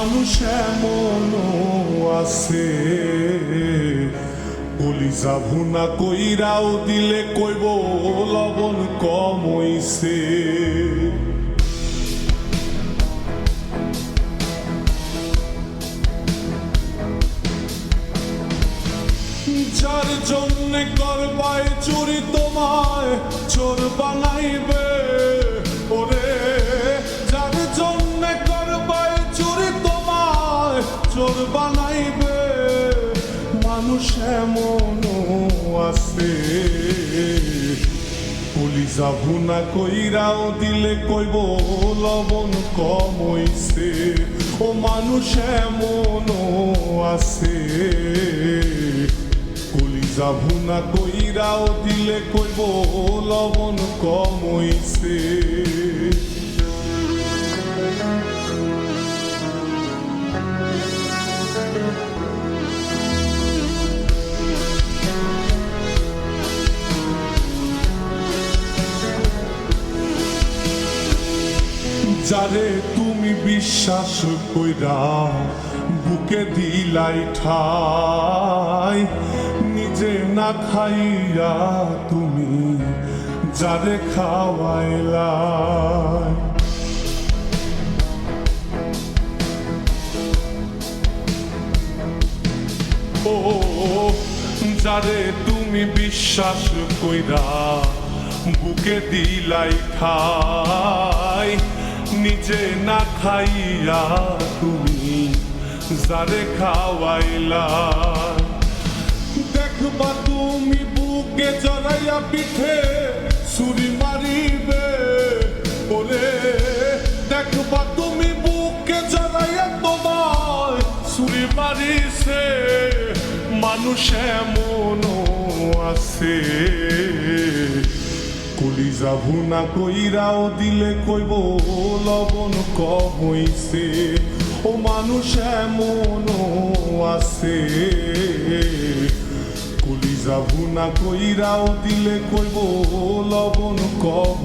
মানুষ এমন আছে। কলিজা ভুনা কইরাও দিলে কইব, লবণ কম হইছে। যার জন্য করবাই চুরি তোমায়, চোর বানাইবে মানুষ এমন আছে কলিজা ভুনা কইরাও দিলে কইব, লবণ কম হইছে। ও মানুষ এমন আছে কলিজা ভুনা কইরাও দিলে কইব, লবণ কম যারে তুমি বিশ্বাস কইরা বুকে দিলাই ঠাই, নিজে না খাইয়া তুমি যারে খাওয়াইলা ও, যারে তুমি বিশ্বাস কইরা বুকে দিলাই খাই নিজে না খাইয়া তুমি যারে খাওয়াইলা। দেখবা তুমি বুকে জড়াইয়া পিঠে ছুরি মারিবে ওরে। দেখবা তুমি বুকে জড়াইয়া তোমার ছুরি মারিছে, মানুষ এমন আছে। কলিজা না কইরাও দিলে কইব, লবণ কইছে ও মানুষ এমন আছে। কলিজা না কইরাও দিলে কইব, লবণ কম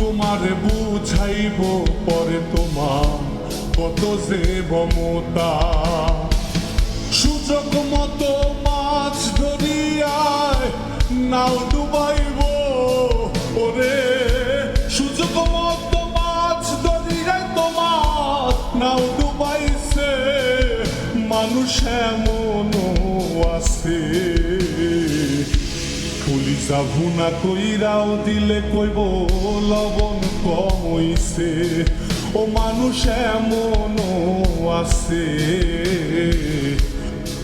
তোমার বুঝাইব পরে তোমার কত যে মমতা। সুযোগ মতো মাছ ধরিয়ায় নাও ডুবাইব ওরে। সুযোগ মতো মাছ ধরিয়ায় তোমার নাও ডুবাইছে। মানুষ এমন আছে। পুলিশা ভুনা কইরাও দিলে কইব, লবণ কম হইছে। ও মানুষ এমন আছে।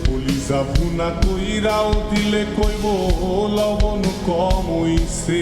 পুলিশা ভুনা কইরাও দিলে কইব, লবণ কম হইছে।